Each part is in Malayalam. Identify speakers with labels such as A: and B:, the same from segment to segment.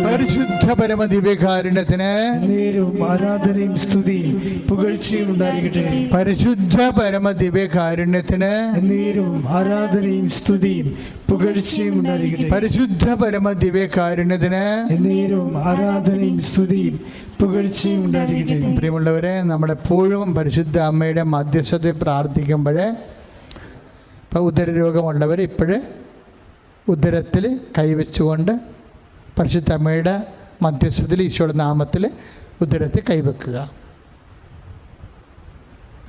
A: പരിശുദ്ധ പരമദിവ്യകാരുണ്യത്തിന്
B: നേരവും ആരാധനയും സ്തുതിയും പുകഴ്ചയും ഉണ്ടായിരിക്കട്ടെ.
A: പരിശുദ്ധ പരമദിവ്യകാരുണ്യത്തിന്
B: നേരവും ആരാധനയും സ്തുതിയും പുകഴ്ചയും ഉണ്ടായിരിക്കട്ടെ.
A: പരിശുദ്ധ പരമദിവ്യകാരുണ്യത്തിന്
B: നേരവും ആരാധനയും സ്തുതിയും പുകഴ്ചയും ഉണ്ടായിരിക്കട്ടെ.
A: പ്രിയമുള്ളവരെ നമ്മളെപ്പോഴും പരിശുദ്ധ അമ്മയുടെ മധ്യസ്ഥതയിൽ പ്രാർത്ഥിക്കുമ്പോൾ ഇപ്പോൾ ഉദരരോഗമുള്ളവർ ഇപ്പോഴേ ഉദരത്തിൽ കൈവച്ചുകൊണ്ട് പരിശുദ്ധ മധ്യസ്ഥത്തിൽ ഈശോയുടെ നാമത്തിൽ ഉദരത്തിൽ കൈവെക്കുക.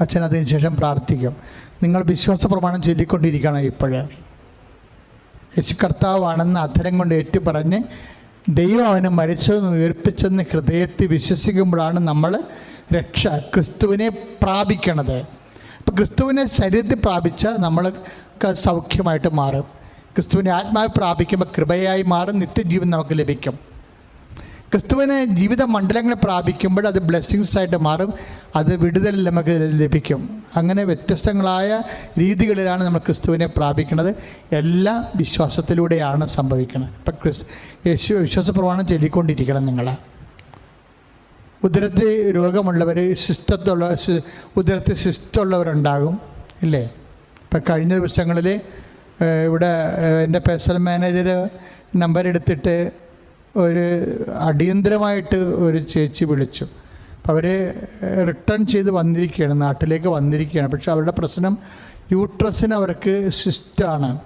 A: അച്ഛൻ അതിന് ശേഷം പ്രാർത്ഥിക്കും. നിങ്ങൾ വിശ്വാസ പ്രമാണം ചൊല്ലിക്കൊണ്ടിരിക്കണം ഇപ്പോഴേ. യേശു കർത്താവാണെന്ന് അധരം കൊണ്ട് ഏറ്റുപറഞ്ഞ് ദൈവം അവനെ മരിച്ചതെന്ന് ഉയർപ്പിച്ചെന്ന് ഹൃദയത്തിൽ വിശ്വസിക്കുമ്പോഴാണ് നമ്മൾ രക്ഷ ക്രിസ്തുവിനെ പ്രാപിക്കണത്. അപ്പം ക്രിസ്തുവിനെ ശരീരത്തിൽ പ്രാപിച്ചാൽ നമ്മൾ സൗഖ്യമായിട്ട് മാറും. ക്രിസ്തുവിനെ ആത്മാവ് പ്രാപിക്കുമ്പോൾ കൃപയായി മാറും നിത്യജീവൻ നമുക്ക് ലഭിക്കും. ക്രിസ്തുവിനെ ജീവിത മണ്ഡലങ്ങളെ പ്രാപിക്കുമ്പോൾ അത് ബ്ലെസ്സിങ്സ് ആയിട്ട് മാറും അത് വിടുതൽ നമുക്ക് ലഭിക്കും. അങ്ങനെ വ്യത്യസ്തങ്ങളായ രീതികളിലാണ് നമ്മൾ ക്രിസ്തുവിനെ പ്രാപിക്കുന്നത്. എല്ലാ വിശ്വാസത്തിലൂടെയാണ് സംഭവിക്കുന്നത്. ഇപ്പം ക്രിസ്തു യേശു വിശ്വാസ പ്രമാണം ചൊല്ലിക്കൊണ്ടിരിക്കണം നിങ്ങൾ. ഉദരത്തിൽ രോഗമുള്ളവർ ശിസ്തത്തുള്ള ഉദരത്തിൽ ശിസ്തുള്ളവരുണ്ടാകും ഇല്ലേ? ഇപ്പം കഴിഞ്ഞ ദിവസങ്ങളിൽ ഇവിടെ എന്റെ പേഴ്സണൽ മാനേജർ നമ്പർ എടുത്തിട്ട് ഒരു അടിയന്തരമായിട്ട് ഒരു ചേച്ചി വിളിച്ചു. അവർ റിട്ടേൺ ചെയ്ത് വന്നിരിക്കുകയാണ് നാട്ടിലേക്ക് വന്നിരിക്കുകയാണ്. പക്ഷെ അവരുടെ പ്രശ്നം യൂട്രസിന് അവർക്ക് സിസ്റ്റാണ്.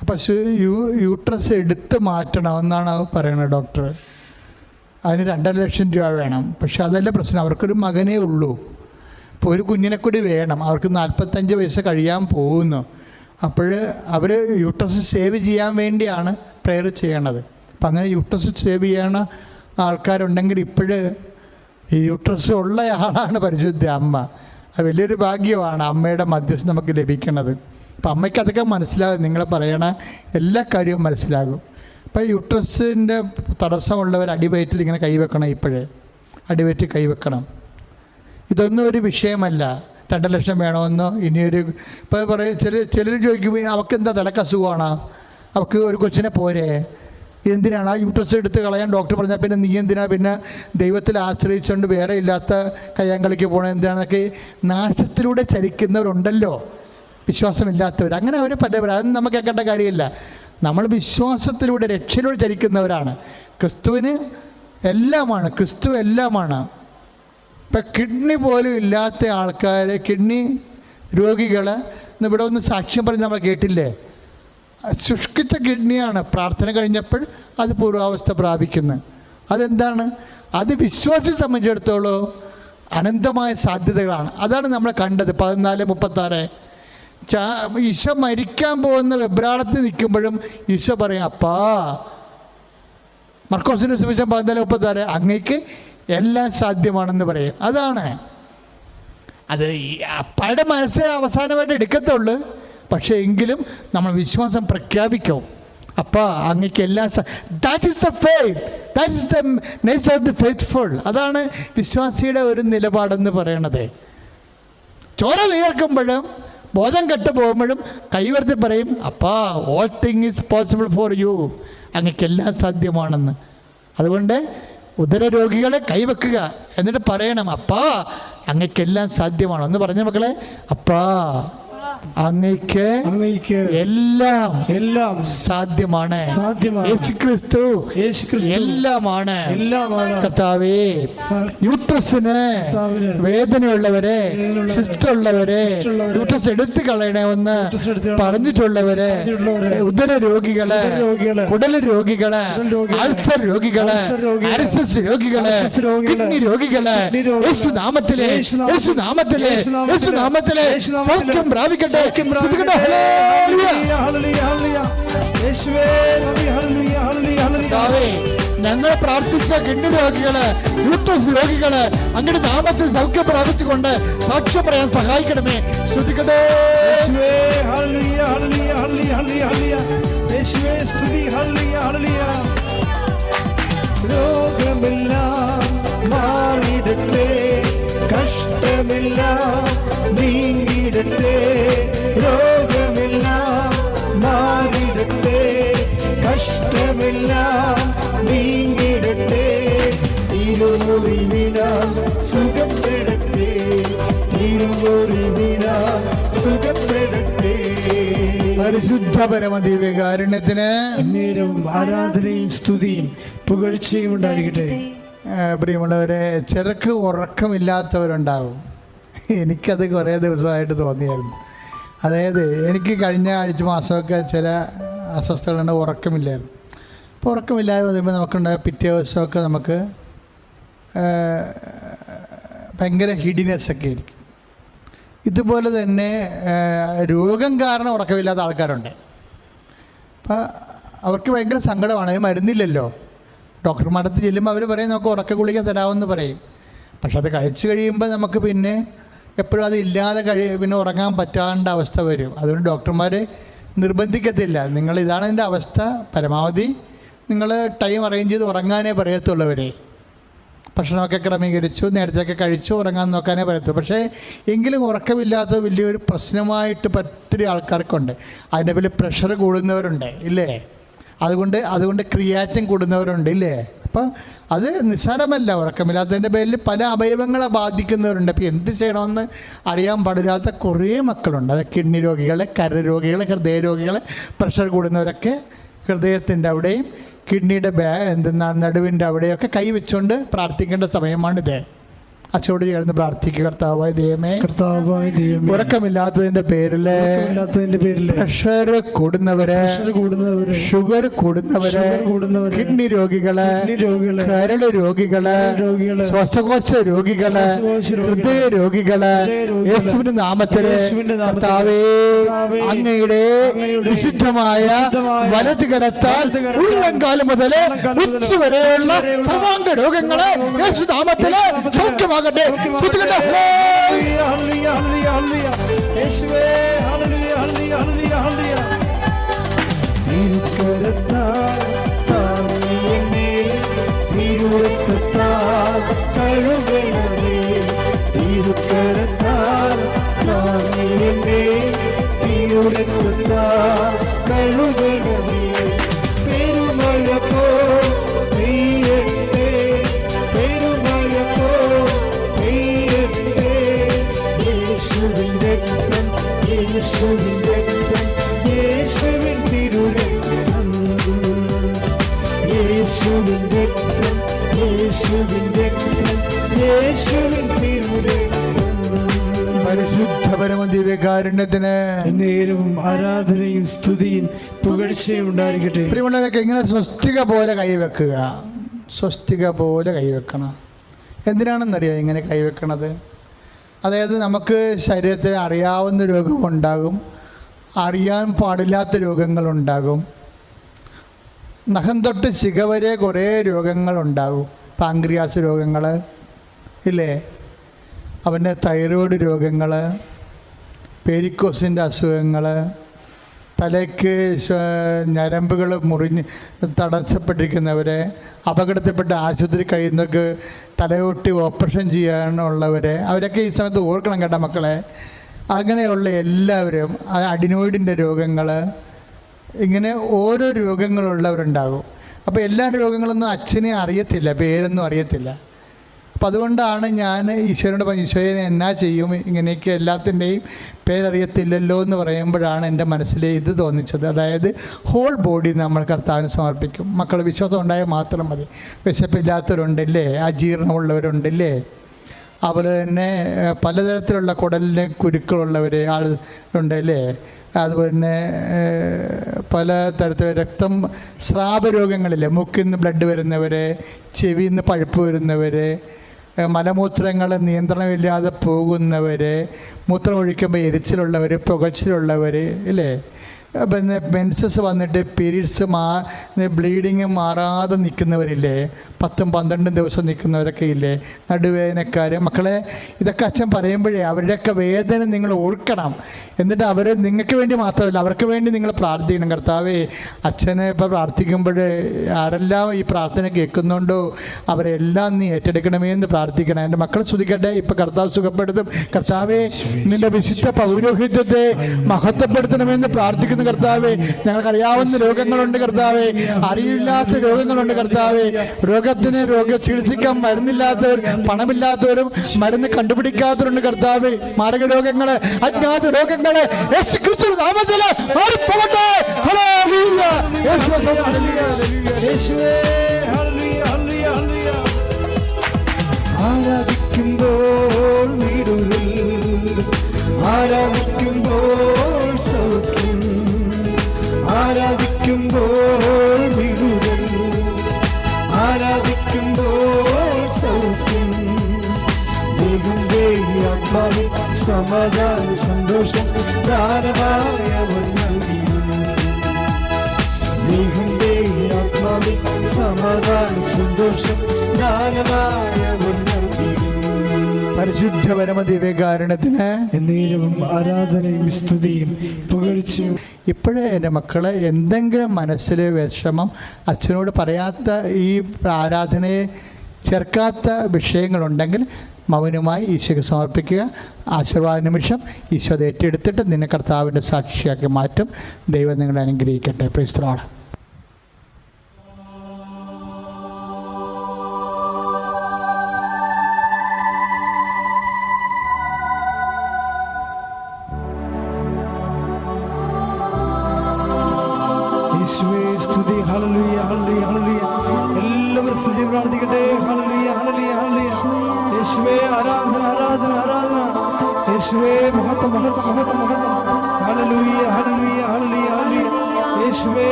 A: അപ്പം യൂ യൂട്രസ് എടുത്ത് മാറ്റണമെന്നാണ് പറയുന്നത് ഡോക്ടർ. അതിന് രണ്ടര ലക്ഷം രൂപ വേണം. പക്ഷെ അതല്ല പ്രശ്നം അവർക്കൊരു മകനേ ഉള്ളൂ. ഇപ്പോൾ ഒരു കുഞ്ഞിനെ കൂടി വേണം. അവർക്ക് നാൽപ്പത്തഞ്ച് വയസ്സ് കഴിയാൻ പോകുന്നു. അപ്പോൾ അവർ യൂട്ടസ് സേവ് ചെയ്യാൻ വേണ്ടിയാണ് പ്രെയർ ചെയ്യണത്. അപ്പം അങ്ങനെ യൂട്ടസ് സേവ് ചെയ്യണ ആൾക്കാരുണ്ടെങ്കിൽ ഇപ്പോഴ് ഈ യൂട്രസ് ഉള്ള ആളാണ് പരിശുദ്ധ അമ്മ. അത് വലിയൊരു ഭാഗ്യമാണ് അമ്മയുടെ മധ്യസ്ഥം നമുക്ക് ലഭിക്കുന്നത് അപ്പം അമ്മയ്ക്ക് അതൊക്കെ മനസ്സിലാകും. നിങ്ങൾ പറയണ എല്ലാ കാര്യവും മനസ്സിലാകും. അപ്പം യൂട്രസിന്റെ തടസ്സമുള്ളവർ അടിവയറ്റിൽ ഇങ്ങനെ കൈവെക്കണം ഇപ്പോഴേ. അടിവയറ്റിൽ കൈവെക്കണം. ഇതൊന്നും ഒരു വിഷയമല്ല. രണ്ട് ലക്ഷം വേണമെന്ന് ഇനിയൊരു ഇപ്പോൾ പറയും ചില ചിലർ ചോദിക്കും അവൾക്ക് എന്താ തലക്കസുഖമാണ് അവൾക്ക് ഒരു കൊച്ചിനെ പോരെ. എന്തിനാണ് ആ യൂട്രസ് എടുത്ത് കളയാൻ ഡോക്ടർ പറഞ്ഞാൽ പിന്നെ നീ എന്തിനാ പിന്നെ ദൈവത്തിൽ ആശ്രയിച്ചുകൊണ്ട് വേറെ ഇല്ലാത്ത കയ്യാങ്കളിക്ക് പോകണം എന്തിനാണെന്നൊക്കെ നാശത്തിലൂടെ ചലിക്കുന്നവരുണ്ടല്ലോ. വിശ്വാസമില്ലാത്തവർ അങ്ങനെ അവരെ പലവർ അതൊന്നും നമുക്ക് കേൾക്കേണ്ട കാര്യമില്ല. നമ്മൾ വിശ്വാസത്തിലൂടെ രക്ഷയിലൂടെ ചലിക്കുന്നവരാണ്. ക്രിസ്തുവിന് എല്ലാമാണ്. ക്രിസ്തു എല്ലാമാണ്. ഇപ്പം കിഡ്നി പോലും ഇല്ലാത്ത ആൾക്കാർ കിഡ്നി ഇന്ന് ഇവിടെ ഒന്ന് സാക്ഷ്യം പറഞ്ഞ് നമ്മൾ കേട്ടില്ലേ? ശുഷ്കിച്ച കിഡ്നിയാണ് പ്രാർത്ഥന കഴിഞ്ഞപ്പോൾ അത് പൂർവാവസ്ഥ പ്രാപിക്കുന്നത് അതെന്താണ്? അത് വിശ്വാസിയെ സംബന്ധിച്ചിടത്തോളം അനന്തമായ സാധ്യതകളാണ്. അതാണ് നമ്മൾ കണ്ടത് പതിനാല് മുപ്പത്താറ്. ചാ ഈശോ മരിക്കാൻ പോകുന്ന വെബ്രാളത്തിൽ നിൽക്കുമ്പോഴും ഈശോ പറയും അപ്പാ മർക്കോസിന്റെ സുവിശേഷം പതിനാല് മുപ്പത്താറ് അങ്ങേക്ക് എല്ലാം സാധ്യമാണെന്ന് പറയും. അതാണ്. അത് അപ്പയുടെ മനസ്സ് അവസാനമായിട്ട് എടുക്കത്തുള്ളൂ. പക്ഷേ എങ്കിലും നമ്മൾ വിശ്വാസം പ്രഖ്യാപിക്കും. അപ്പോൾ അങ്ങക്ക് എല്ലാം that is the faith that is the nature of the faithful അതാണ് വിശ്വാസിയുടെ ഒരു നിലപാടെന്ന് പറയണത്. ചോര വിയർക്കുമ്പോഴും ബോധം കെട്ട് പോകുമ്പോഴും കൈവർത്തി പറയും അപ്പാ all thing is possible for you അങ്ങക്കെല്ലാം സാധ്യമാണെന്ന്. അതുകൊണ്ട് ഉദരരോഗികളെ കൈവെക്കുക എന്നിട്ട് പറയണം അപ്പാ അങ്ങക്കെല്ലാം സാധ്യമാണ്? എന്ന് പറഞ്ഞ മക്കളെ അപ്പാ അങ്ങയ്ക്ക്
B: അങ്ങയ്ക്ക്
A: എല്ലാം
B: എല്ലാം
A: സാധ്യമാണ്.
B: സാധ്യമാണ്.
A: യേശുക്രിസ്തു
B: യേശുക്രിസ്തു
A: എല്ലാമാണ്.
B: എല്ലാമാണ്.
A: കർത്താവേ യൂട്രസിന് വേദനയുള്ളവരെ സിസ്റ്റുള്ളവരെ യൂട്രസ് എടുത്തു കളയണമെന്ന് പറഞ്ഞിട്ടുള്ളവരെ ഉദര
B: രോഗികൾ
A: കുടല
B: രോഗികൾ
A: അൾസർ രോഗികളെ അരസസ്
B: രോഗികൾ,
A: കിഡ്നി രോഗികൾ
B: യേശുനാമത്തിലെ,
A: യേശു നാമത്തിലെ
B: യേശുനാമത്തിലെ,
A: യേശു നാമത്തിലെ
B: യേശുനാമത്തിലെ,
A: സൗഖ്യം പ്രാപിക്കട്ടെ
B: പ്രാപിക്കട്ടെ.
A: ശ്രദ്ധിക്കട്ടെ. ഞങ്ങൾ പ്രാർത്ഥിച്ച കിഡ്നി രോഗികൾ യൂട്രസ് രോഗികൾ അങ്ങയുടെ നാമത്തിൽ സൗഖ്യം പ്രാപിച്ചുകൊണ്ട് സാക്ഷ്യം പറയാൻ സഹായിക്കണമേ ശ്രദ്ധിക്കട്ടെ.
B: രോഗമെല്ലാം മാറിയിടട്ടെ കഷ്ടമെല്ലാം നീങ്ങിടട്ടെ രോഗമെല്ലാം മാറിയിടട്ടെ കഷ്ടമെല്ലാം നീങ്ങിടട്ടെ തിരുമുറിവിനാൽ തിരുമുറിവിന തിരുമുറിവിനാൽ സുഖപ്പെടട്ടെ.
A: പരിശുദ്ധ പരമദിവ്യകാരുണ്യത്തിന്
B: നേരവും ആരാധനയും സ്തുതിയും പുകഴ്ചയും ഉണ്ടായിരിക്കട്ടെ.
A: പ്രിയമുള്ളവരെ ചെറുക്ക് ഉറക്കമില്ലാത്തവരുണ്ടാകും എനിക്കത് കുറേ ദിവസമായിട്ട് തോന്നിയായിരുന്നു. അതായത് എനിക്ക് കഴിഞ്ഞ ആഴ്ച മാസമൊക്കെ ചില അസ്വസ്ഥതകളുണ്ട് ഉറക്കമില്ലായിരുന്നു. അപ്പോൾ ഉറക്കമില്ലാതെ വരുമ്പോൾ നമുക്കുണ്ടായ പിറ്റേ ദിവസമൊക്കെ നമുക്ക് ഭയങ്കര ഹിഡിനെസ് ഒക്കെ ആയിരിക്കും. ഇതുപോലെ തന്നെ രോഗം കാരണം ഉറക്കമില്ലാത്ത ആൾക്കാരുണ്ട്. അപ്പോൾ അവർക്ക് ഭയങ്കര സങ്കടമാണ് അതിന് മരുന്നില്ലല്ലോ. ഡോക്ടർമാരുടെ ചെല്ലുമ്പോൾ അവർ പറയും നമുക്ക് ഉറക്ക ഗുളിക തരാമെന്ന് പറയും. പക്ഷെ അത് കഴിച്ചു കഴിയുമ്പോൾ നമുക്ക് പിന്നെ എപ്പോഴും അത് ഇല്ലാതെ കഴിയും പിന്നെ ഉറങ്ങാൻ പറ്റാണ്ട അവസ്ഥ വരും. അതുകൊണ്ട് ഡോക്ടർമാർ നിർബന്ധിക്കത്തില്ല. നിങ്ങൾ ഇതാണ് എന്റെ അവസ്ഥ. പരമാവധി നിങ്ങൾ ടൈം അറേഞ്ച് ചെയ്ത് ഉറങ്ങാനേ പറയത്തുള്ളവരെ. ഭക്ഷണമൊക്കെ ക്രമീകരിച്ചു നേരത്തെയൊക്കെ കഴിച്ചു ഉറങ്ങാൻ നോക്കാനേ പറയത്തു പക്ഷേ എങ്കിലും ഉറക്കമില്ലാത്ത വലിയൊരു പ്രശ്നമായിട്ട് ഒത്തിരി ആൾക്കാർക്കുണ്ട്. അതിന്റെ പേരിൽ പ്രഷർ കൂടുന്നവരുണ്ട്. ഇല്ലേ? അതുകൊണ്ട് അതുകൊണ്ട് ക്രിയാറ്റിൻ കൂടുന്നവരുണ്ട് ഇല്ലേ അപ്പം അത് നിസ്സാരമല്ല ഉറക്കമില്ലാത്തതിന്റെ പേരിൽ പല അവയവങ്ങളെ ബാധിക്കുന്നവരുണ്ട്. അപ്പോൾ എന്ത് ചെയ്യണമെന്ന് അറിയാൻ പാടില്ലാത്ത കുറേ മക്കളുണ്ട്. അത് കിഡ്നി രോഗികൾ കര രോഗികൾ ഹൃദയ രോഗികൾ പ്രഷർ കൂടുന്നവരൊക്കെ ഹൃദയത്തിന്റെ അവിടെയും കിഡ്നിയുടെ ബാ എന്തെന്നാണ് നടുവിന്റെ അവിടെയൊക്കെ കൈ വെച്ചുകൊണ്ട് പ്രാർത്ഥിക്കേണ്ട സമയമാണിത്. അച്ചോട് ചേർന്ന് പ്രാർത്ഥിക്കുക. കർത്താവായ ദൈവമേ
B: കർത്താവായ ദൈവമേ
A: ഉറക്കമില്ലാത്തതിന്റെ
B: ഇല്ലാത്തതിന്റെ പേരിൽ
A: പ്രഷർ കൂടുന്നവര്
B: കൂടുന്നവര്
A: ഷുഗർ കൂടുന്നവര്
B: കൂടുന്നവര്
A: കിഡ്നി
B: രോഗികൾ
A: കരൾ രോഗികൾ
B: രോഗികൾ
A: ശ്വാസകോശ
B: രോഗികൾ
A: ഹൃദയ
B: രോഗികൾ
A: യേശുവിന്റെ
B: നാമത്തിൽ
A: കർത്താവേ അങ്ങയുടെ വിശുദ്ധമായ വലത് കരത്താൽ
B: കരത്താൽ
A: ഉള്ളംകാലം
B: മുതൽ
A: ഉച്ച വരെയുള്ള സർവാംഗ രോഗങ്ങൾ
B: യേശുനാമത്തിൽ
A: സൗഖ്യമാകട്ടെ
B: എന്നെ, തിരുരക്തത്താൽ കഴുകണമേ. പെരുമഴ യേശുവിൻ രക്തം, യേശുവിൻ തിരുരക്തം. യേശുവിൻ രക്തം, യേശുവിൻ രക്തം, യേശുവിൻ തിരുരക്തം.
A: പരിശുദ്ധ പരമദിവ്യകാരുണ്യത്തിന്
B: നേരവും ആരാധനയും സ്തുതിയും പുകഴ്ചയും ഉണ്ടായിരിക്കട്ടെ
A: പ്രിയമുള്ളവരൊക്കെ ഇങ്ങനെ സ്വസ്തിക പോലെ കൈവെക്കുക സ്വസ്തിക പോലെ കൈവെക്കണം എന്തിനാണെന്നറിയോ ഇങ്ങനെ കൈവെക്കണത് അതായത് നമുക്ക് ശരീരത്തിൽ അറിയാവുന്ന രോഗമുണ്ടാകും അറിയാൻ പാടില്ലാത്ത രോഗങ്ങളുണ്ടാകും. നഖം തൊട്ട് ശിഖ വരെ കുറേ രോഗങ്ങളുണ്ടാകും. പാങ്ക്രിയാസ് രോഗങ്ങൾ ഇല്ലേ? അവന്റെ തൈറോയ്ഡ് രോഗങ്ങൾ പേരിക്കോസിന്റെ അസുഖങ്ങൾ തലയ്ക്ക് ഞരമ്പുകൾ മുറിഞ്ഞ് തടസ്സപ്പെട്ടിരിക്കുന്നവരെ അപകടത്തിൽപ്പെട്ട് ആശുപത്രി കഴിയുന്നവർക്ക് തലയൊട്ടി ഓപ്പറേഷൻ ചെയ്യാനുള്ളവരെ അവരൊക്കെ ഈ സമയത്ത് ഓർക്കണം കേട്ടോ മക്കളെ. അങ്ങനെയുള്ള എല്ലാവരും അഡിനോയിഡിന്റെ രോഗങ്ങൾ ഇങ്ങനെ ഓരോ രോഗങ്ങളുള്ളവരുണ്ടാകും. അപ്പോൾ എല്ലാ രോഗങ്ങളൊന്നും അച്ഛനെ അറിയത്തില്ല പേരൊന്നും അറിയത്തില്ല. അപ്പം അതുകൊണ്ടാണ് ഞാൻ ഈശ്വരനോട് പറഞ്ഞു ഈശ്വരൻ എന്നാ ചെയ്യും? ഇങ്ങനെയൊക്കെ എല്ലാത്തിന്റെയും പേരറിയത്തില്ലല്ലോ എന്ന് പറയുമ്പോഴാണ് എന്റെ മനസ്സിൽ ഇത് തോന്നിച്ചത്. അതായത് ഹോൾ ബോഡി നമ്മൾ കർത്താവിന് സമർപ്പിക്കും. മക്കൾ വിശ്വാസം ഉണ്ടായാൽ മാത്രം മതി. വിശപ്പില്ലാത്തവരുണ്ടല്ലേ? അജീർണമുള്ളവരുണ്ടല്ലേ? അതുപോലെ തന്നെ പലതരത്തിലുള്ള കുടലിന് കുരുക്കളുള്ളവർ ആൾ ഉണ്ടല്ലേ? അതുപോലെ തന്നെ പല തരത്തിലുള്ള രക്തം സ്രാവരോഗങ്ങളില്ലേ? മൂക്കിൽ നിന്ന് ബ്ലഡ് വരുന്നവർ ചെവിയിൽ നിന്ന് പഴുപ്പ് വരുന്നവർ മലമൂത്രങ്ങൾ നിയന്ത്രണമില്ലാതെ പോകുന്നവർ മൂത്രമൊഴിക്കുമ്പോൾ എരിച്ചിലുള്ളവർ പുകച്ചിലുള്ളവർ ഇല്ലേ? പിന്നെ മെൻസസ് വന്നിട്ട് പീരീഡ്സ് മാ ബ്ലീഡിങ് മാറാതെ നിൽക്കുന്നവരില്ലേ? പത്തും പന്ത്രണ്ടും ദിവസം നിൽക്കുന്നവരൊക്കെ ഇല്ലേ? നടുവേദനക്കാർ മക്കളെ ഇതൊക്കെ അച്ഛൻ പറയുമ്പോഴേ അവരുടെയൊക്കെ വേദന നിങ്ങൾ ഓർക്കണം. എന്നിട്ട് അവർ നിങ്ങൾക്ക് വേണ്ടി മാത്രമല്ല അവർക്ക് വേണ്ടി നിങ്ങൾ പ്രാർത്ഥിക്കണം. കർത്താവേ അച്ഛനെ ഇപ്പോൾ പ്രാർത്ഥിക്കുമ്പോൾ ആരെല്ലാം ഈ പ്രാർത്ഥന കേൾക്കുന്നുണ്ടോ? അവരെല്ലാം നീ ഏറ്റെടുക്കണമേ എന്ന് പ്രാർത്ഥിക്കണം. എന്റെ മക്കൾ ശ്രദ്ധിക്കട്ടെ ഇപ്പം കർത്താവ് സുഖപ്പെടുത്തും. കർത്താവേ നിന്റെ വിശുദ്ധ പൗരോഹിത്യത്തെ മഹത്വപ്പെടുത്തണമെന്ന് പ്രാർത്ഥിക്കുന്ന. കർത്താവെ. ഞങ്ങൾക്ക് അറിയാവുന്ന രോഗങ്ങളുണ്ട് കർത്താവെ. അറിയില്ലാത്ത രോഗങ്ങളുണ്ട് കർത്താവെ. രോഗത്തിന് രോഗ ചികിത്സിക്കാൻ മരുന്നില്ലാത്തവർ പണമില്ലാത്തവരും മരുന്ന് കണ്ടുപിടിക്കാത്തവരുണ്ട് കർത്താവെ. മാരക രോഗങ്ങൾ അജ്ഞാത രോഗങ്ങൾ മാറിപ്പോകട്ടെ. യേശുവേ,
B: സമാധാന സന്തോഷം ദാനമായ ദൈവന്റെ ആത്മാവിൽ സമാധാന സന്തോഷം ദാനമായ
A: പരിശുദ്ധ പരമദിവ്യകാരണത്തിന്
B: എന്നേരവും ആരാധനയും സ്തുതിയും പുകഴ്ചയും.
A: ഇപ്പോഴേ എന്റെ മക്കൾ എന്തെങ്കിലും മനസ്സിൽ വിഷമം അച്ഛനോട് പറയാത്ത ഈ ആരാധനയെ ചേർക്കാത്ത വിഷയങ്ങളുണ്ടെങ്കിൽ മൗനമായി ഈശോയ്ക്ക് സമർപ്പിക്കുക. ആശീർവാദ നിമിഷം ഈശോ അത് ഏറ്റെടുത്തിട്ട് നിന്നെ കർത്താവിന്റെ സാക്ഷിയാക്കി മാറ്റും. ദൈവം നിങ്ങളെ അനുഗ്രഹിക്കട്ടെ. പ്രിസ്ത്രോട്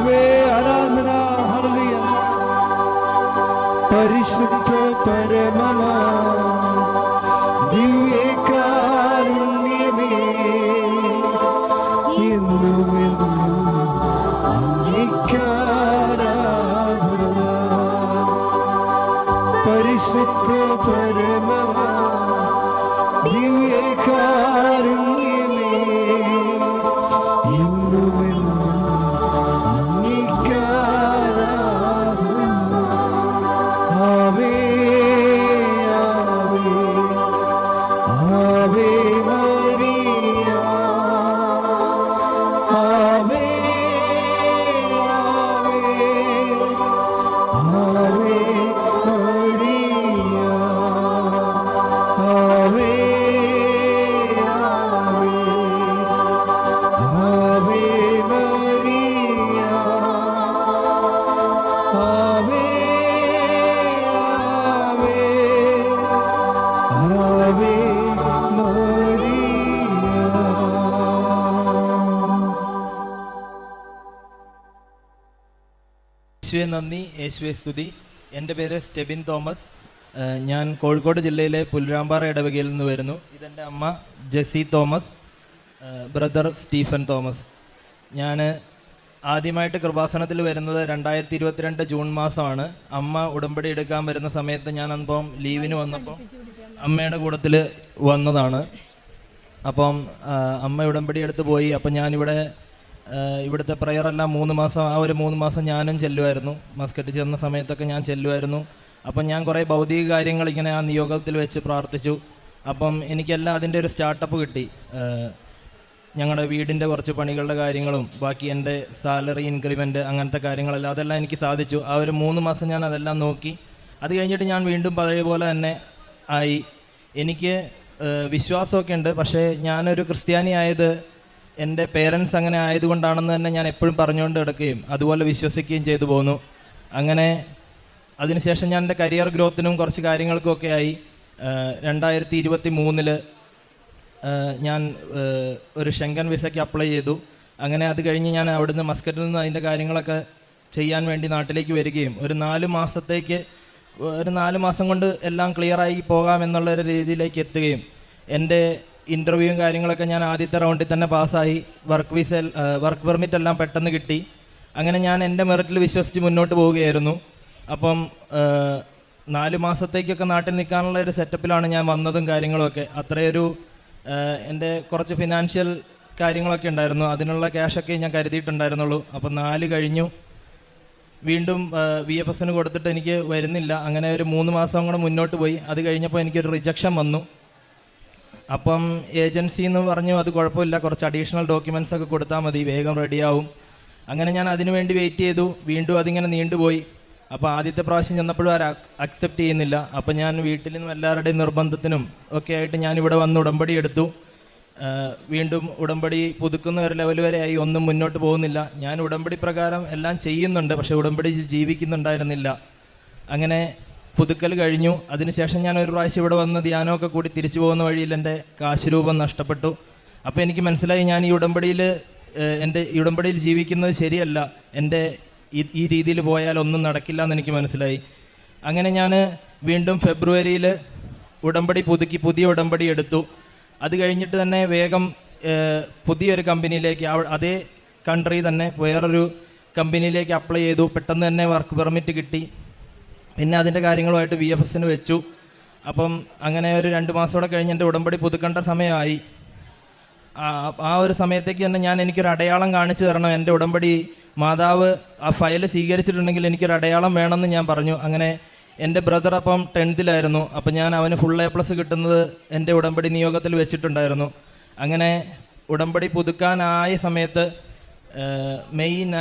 B: യേശുവേ ആരാധന പരിശുദ്ധ പരമമാ
C: നന്ദി യേശുവെ സ്തുതി. എന്റെ പേര് സ്റ്റെബിൻ തോമസ്. ഞാൻ കോഴിക്കോട് ജില്ലയിലെ പുല്ലുരാമ്പാറ ഇടവകയിൽ നിന്ന് വരുന്നു. ഇതെന്റെ അമ്മ ജെസി തോമസ് ബ്രദർ സ്റ്റീഫൻ തോമസ്. ഞാൻ ആദ്യമായിട്ട് കൃപാസനത്തിൽ വരുന്നത് രണ്ടായിരത്തി ഇരുപത്തിരണ്ട് ജൂൺ മാസമാണ്. അമ്മ ഉടമ്പടി എടുക്കാൻ വരുന്ന സമയത്ത് ഞാൻ അനുഭവം ലീവിന് വന്നപ്പോൾ അമ്മയുടെ കൂടത്തിൽ വന്നതാണ്. അപ്പം അമ്മ ഉടമ്പടി എടുത്ത് പോയി. അപ്പം ഞാനിവിടെ ഇവിടുത്തെ പ്രയറെല്ലാം മൂന്ന് മാസം ആ ഒരു മൂന്ന് മാസം ഞാനും ചെല്ലുമായിരുന്നു. മസ്കറ്റ് ചെന്ന സമയത്തൊക്കെ ഞാൻ ചെല്ലുമായിരുന്നു. അപ്പം ഞാൻ കുറേ ഭൗതിക കാര്യങ്ങൾ ഇങ്ങനെ ആ നിയോഗത്തിൽ വെച്ച് പ്രാർത്ഥിച്ചു. അപ്പം എനിക്കെല്ലാം അതിന്റെ ഒരു സ്റ്റാർട്ടപ്പ് കിട്ടി. ഞങ്ങളുടെ വീടിന്റെ കുറച്ച് പണികളുടെ കാര്യങ്ങളും ബാക്കി എന്റെ സാലറി ഇൻക്രിമെന്റ് അങ്ങനത്തെ കാര്യങ്ങളെല്ലാം അതെല്ലാം എനിക്ക് സാധിച്ചു. ആ ഒരു മൂന്ന് മാസം ഞാൻ അതെല്ലാം നോക്കി. അത് കഴിഞ്ഞിട്ട് ഞാൻ വീണ്ടും പഴയ പോലെ തന്നെ ആയി. എനിക്ക് വിശ്വാസമൊക്കെ ഉണ്ട്. പക്ഷേ ഞാനൊരു ക്രിസ്ത്യാനി ആയത് എന്റെ പേരൻസ് അങ്ങനെ ആയതുകൊണ്ടാണെന്ന് തന്നെ ഞാൻ എപ്പോഴും പറഞ്ഞുകൊണ്ട് കിടക്കുകയും അതുപോലെ വിശ്വസിക്കുകയും ചെയ്തു പോന്നു. അങ്ങനെ അതിനുശേഷം ഞാൻ എന്റെ കരിയർ ഗ്രോത്തിനും കുറച്ച് കാര്യങ്ങൾക്കൊക്കെ ആയി. രണ്ടായിരത്തി ഇരുപത്തി മൂന്നിൽ ഞാൻ ഒരു ഷെങ്കൻ വിസയ്ക്ക് അപ്ലൈ ചെയ്തു. അങ്ങനെ അത് കഴിഞ്ഞ് ഞാൻ അവിടുന്ന് മസ്കറ്റിൽ നിന്ന് അതിന്റെ കാര്യങ്ങളൊക്കെ ചെയ്യാൻ വേണ്ടി നാട്ടിലേക്ക് വരികയും ഒരു നാല് മാസത്തേക്ക് ഒരു നാല് മാസം കൊണ്ട് എല്ലാം ക്ലിയറായി പോകാം എന്നുള്ള ഒരു രീതിയിലേക്ക് എത്തുകയും എന്റെ ഇന്റർവ്യൂവും കാര്യങ്ങളൊക്കെ ഞാൻ ആദ്യത്തെ റൗണ്ടിൽ തന്നെ പാസ്സായി. വർക്ക് വിസ വർക്ക് പെർമിറ്റ് എല്ലാം പെട്ടെന്ന് കിട്ടി. അങ്ങനെ ഞാൻ എന്റെ മെറിറ്റിൽ വിശ്വസിച്ച് മുന്നോട്ട് പോവുകയായിരുന്നു. അപ്പം നാല് മാസത്തേക്കൊക്കെ നാട്ടിൽ നിൽക്കാനുള്ള ഒരു സെറ്റപ്പിലാണ് ഞാൻ വന്നതും കാര്യങ്ങളുമൊക്കെ അത്രയൊരു എന്റെ കുറച്ച് ഫിനാൻഷ്യൽ കാര്യങ്ങളൊക്കെ ഉണ്ടായിരുന്നു. അതിനുള്ള ക്യാഷൊക്കെ ഞാൻ കരുതിയിട്ടുണ്ടായിരുന്നുള്ളൂ. അപ്പം നാല് കഴിഞ്ഞു. വീണ്ടും വി എഫ് എസിന് കൊടുത്തിട്ട് എനിക്ക് വരുന്നില്ല. അങ്ങനെ ഒരു മൂന്ന് മാസം കൂടെ മുന്നോട്ട് പോയി. അത് കഴിഞ്ഞപ്പോൾ എനിക്കൊരു റിജക്ഷൻ വന്നു. അപ്പം ഏജൻസി എന്ന് പറഞ്ഞു അത് കുഴപ്പമില്ല. കുറച്ച് അഡീഷണൽ ഡോക്യുമെൻസ് ഒക്കെ കൊടുത്താൽ മതി. വേഗം റെഡിയാവും അങ്ങനെ ഞാൻ അതിനു വേണ്ടി വെയിറ്റ് ചെയ്തു. വീണ്ടും അതിങ്ങനെ നീണ്ടുപോയി. അപ്പോൾ ആദ്യത്തെ പ്രാവശ്യം ചെന്നപ്പോഴും ആരും അക്സെപ്റ്റ് ചെയ്യുന്നില്ല. അപ്പോൾ ഞാൻ വീട്ടിൽ നിന്നും എല്ലാവരുടെയും നിർബന്ധത്തിനും ഒക്കെ ആയിട്ട് ഞാൻ ഇവിടെ വന്ന് ഉടമ്പടി എടുത്തു. വീണ്ടും ഉടമ്പടി പുതുക്കുന്ന ഒരു ലെവൽ വരെ ആയി. ഒന്നും മുന്നോട്ട് പോകുന്നില്ല. ഞാൻ ഉടമ്പടി പ്രകാരം എല്ലാം ചെയ്യുന്നുണ്ട്. പക്ഷെ ഉടമ്പടി ജീവിക്കുന്നുണ്ടായിരുന്നില്ല. അങ്ങനെ പുതുക്കൽ കഴിഞ്ഞു. അതിനുശേഷം ഞാൻ ഒരു പ്രാവശ്യം ഇവിടെ വന്ന് ധ്യാനമൊക്കെ കൂടി തിരിച്ചു പോകുന്ന വഴിയിൽ എന്റെ കാശ് രൂപം നഷ്ടപ്പെട്ടു. അപ്പോൾ എനിക്ക് മനസ്സിലായി ഞാൻ ഈ ഉടമ്പടിയിൽ എന്റെ ഈ ഉടമ്പടിയിൽ ജീവിക്കുന്നത് ശരിയല്ല. എന്റെ ഈ രീതിയിൽ പോയാൽ ഒന്നും നടക്കില്ല എന്ന് എനിക്ക് മനസ്സിലായി. അങ്ങനെ ഞാൻ വീണ്ടും ഫെബ്രുവരിയിൽ ഉടമ്പടി പുതുക്കി പുതിയ ഉടമ്പടി എടുത്തു. അത് കഴിഞ്ഞിട്ട് തന്നെ വേഗം പുതിയൊരു കമ്പനിയിലേക്ക് അതേ കൺട്രി തന്നെ വേറൊരു കമ്പനിയിലേക്ക് അപ്ലൈ ചെയ്തു. പെട്ടെന്ന് തന്നെ വർക്ക് പെർമിറ്റ് കിട്ടി. പിന്നെ അതിന്റെ കാര്യങ്ങളുമായിട്ട് വി എഫ് എസിന് വെച്ചു. അപ്പം അങ്ങനെ ഒരു രണ്ട് മാസത്തോടെ കഴിഞ്ഞ് എന്റെ ഉടമ്പടി പുതുക്കേണ്ട സമയമായി. ആ- ഒരു സമയത്തേക്ക് തന്നെ ഞാൻ എനിക്കൊരു അടയാളം കാണിച്ചു തരണം. എന്റെ ഉടമ്പടി മാതാവ് ആ ഫയൽ സ്വീകരിച്ചിട്ടുണ്ടെങ്കിൽ എനിക്കൊരു അടയാളം വേണമെന്ന് ഞാൻ പറഞ്ഞു. അങ്ങനെ എന്റെ ബ്രദർ അപ്പം ടെൻത്തിലായിരുന്നു. അപ്പം ഞാൻ അവന് ഫുൾ എ പ്ലസ് കിട്ടുന്നത് എന്റെ ഉടമ്പടി നിയോഗത്തിൽ വെച്ചിട്ടുണ്ടായിരുന്നു. അങ്ങനെ ഉടമ്പടി പുതുക്കാനായ സമയത്ത് മെയ്